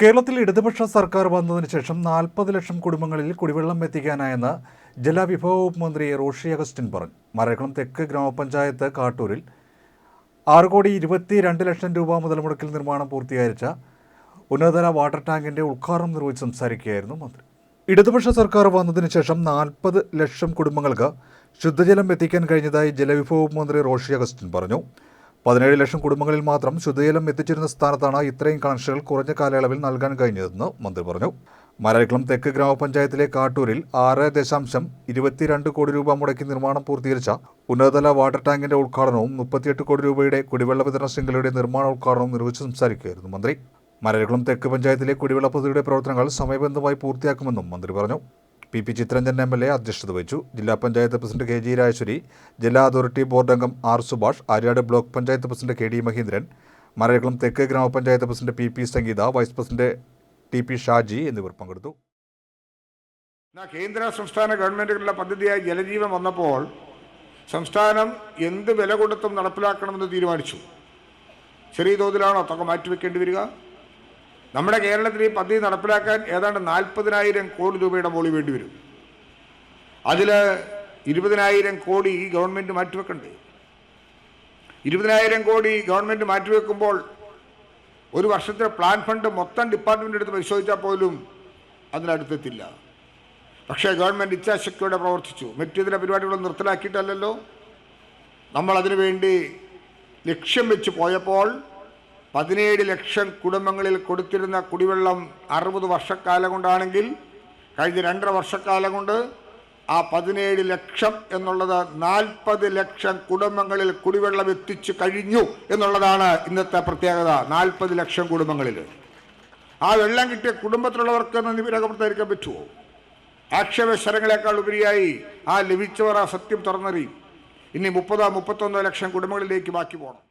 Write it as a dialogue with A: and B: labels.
A: കേരളത്തിൽ ഇടതുപക്ഷ സർക്കാർ വന്നതിന് ശേഷം നാൽപ്പത് ലക്ഷം കുടുംബങ്ങളിൽ കുടിവെള്ളം എത്തിക്കാനായെന്ന് ജലവിഭവ വകുപ്പ് മന്ത്രി റോഷി അഗസ്റ്റിൻ പറഞ്ഞു മരക്കുളം തെക്ക് ഗ്രാമപഞ്ചായത്ത് കാട്ടൂരിൽ ആറ് കോടി ഇരുപത്തി രണ്ട് ലക്ഷം രൂപ മുതൽ മുടക്കിൽ നിർമ്മാണം പൂർത്തീകരിച്ച ഉന്നതതല വാട്ടർ ടാങ്കിന്റെ ഉദ്ഘാടനം നിർവഹിച്ച് സംസാരിക്കുകയായിരുന്നു മന്ത്രി ഇടതുപക്ഷ സർക്കാർ വന്നതിന് ശേഷം നാൽപ്പത് ലക്ഷം കുടുംബങ്ങൾക്ക് ശുദ്ധജലം എത്തിക്കാൻ കഴിഞ്ഞതായി ജലവിഭവ മന്ത്രി റോഷി അഗസ്റ്റിൻ പറഞ്ഞു പതിനേഴ് ലക്ഷം കുടുംബങ്ങളിൽ മാത്രം ശുദ്ധജലം എത്തിച്ചിരുന്ന സ്ഥാനത്താണ് ഇത്രയും കണക്ഷനുകൾ കുറഞ്ഞ കാലയളവിൽ നൽകാൻ കഴിഞ്ഞതെന്ന് മന്ത്രി പറഞ്ഞു മലരിക്കുളം തെക്ക് ഗ്രാമപഞ്ചായത്തിലെ കാട്ടൂരിൽ ആറ് ദശാംശം ഇരുപത്തിരണ്ട് കോടി രൂപ മുടക്കി നിർമ്മാണം പൂർത്തീകരിച്ച ഉന്നതതല വാട്ടർ ടാങ്കിന്റെ ഉദ്ഘാടനവും മുപ്പത്തിയെട്ട് കോടി രൂപയുടെ കുടിവെള്ള വിതരണ ശൃംഖലയുടെ നിർമ്മാണ ഉദ്ഘാടനവും നിർവഹിച്ച് സംസാരിക്കുകയായിരുന്നു മന്ത്രി മലരിക്കുളം തെക്ക് പഞ്ചായത്തിലെ കുടിവെള്ള പദ്ധതിയുടെ പ്രവർത്തനങ്ങൾ സമയബന്ധമായി പൂർത്തിയാക്കുമെന്നും മന്ത്രി പറഞ്ഞു P P Chithranjan M L A അധ്യക്ഷത വഹിച്ചു ജില്ലാ panchayat president K G Rajeshwari ജില്ലാ അതോറിറ്റി ബോർഡ് അംഗം R Subhash Aryad block panchayat president K D Mahindran Marakulam തെക്ക് ഗ്രാമപഞ്ചായത്ത് president P P Sangeetha vice president T P Shaji എന്നിവർ പങ്കെടുത്തു
B: കേന്ദ്ര സംസ്ഥാന ഗവൺമെന്റുകളുടെ പദ്ധതിയായി ജലജീവൻ വന്നപ്പോൾ സംസ്ഥാനം എന്ത് വില കൊടുത്തും നടപ്പിലാക്കണമെന്ന് തീരുമാനിച്ചു ചെറിയ തോതിലാണോ തുക മാറ്റിവെക്കേണ്ടി വരിക നമ്മുടെ കേരളത്തിൽ ഈ പദ്ധതി നടപ്പിലാക്കാൻ ഏതാണ്ട് നാൽപ്പതിനായിരം കോടി രൂപയുടെ മോളി വേണ്ടി വരും അതിൽ ഇരുപതിനായിരം കോടി ഈ ഗവൺമെൻറ് മാറ്റിവെക്കണ്ടേ ഇരുപതിനായിരം കോടി ഗവൺമെൻറ് മാറ്റിവെക്കുമ്പോൾ ഒരു വർഷത്തെ പ്ലാൻ ഫണ്ട് മൊത്തം ഡിപ്പാർട്ട്മെൻ്റ് എടുത്ത് പരിശോധിച്ചാൽ പോലും അതിനടുത്തെത്തില്ല പക്ഷേ ഗവൺമെൻറ് ഇച്ഛാശക്തിയോടെ പ്രവർത്തിച്ചു മറ്റു ചില പരിപാടികളൊന്നും നിർത്തലാക്കിയിട്ടല്ലല്ലോ നമ്മൾ അതിനു വേണ്ടി ലക്ഷ്യം വെച്ച് പോയപ്പോൾ പതിനേഴ് ലക്ഷം കുടുംബങ്ങളിൽ കൊടുത്തിരുന്ന കുടിവെള്ളം അറുപത് വർഷക്കാലം കൊണ്ടാണെങ്കിൽ കഴിഞ്ഞ രണ്ടര വർഷക്കാലം കൊണ്ട് ആ പതിനേഴ് ലക്ഷം എന്നുള്ളത് നാൽപ്പത് ലക്ഷം കുടുംബങ്ങളിൽ കുടിവെള്ളം എത്തിച്ചു കഴിഞ്ഞു എന്നുള്ളതാണ് ഇന്നത്തെ പ്രത്യേകത നാൽപ്പത് ലക്ഷം കുടുംബങ്ങളിൽ ആ വെള്ളം കിട്ടിയ കുടുംബത്തിലുള്ളവർക്ക് നന്ദി രേഖപ്പെടുത്താതിരിക്കാൻ പറ്റുമോ ആക്ഷേപശരങ്ങളെക്കാൾ ഉപരിയായി ആ ലഭിച്ചവർ ആ സത്യം തുറന്നറിയും ഇനി മുപ്പതോ മുപ്പത്തൊന്നോ ലക്ഷം കുടുംബങ്ങളിലേക്ക് ബാക്കി പോകണം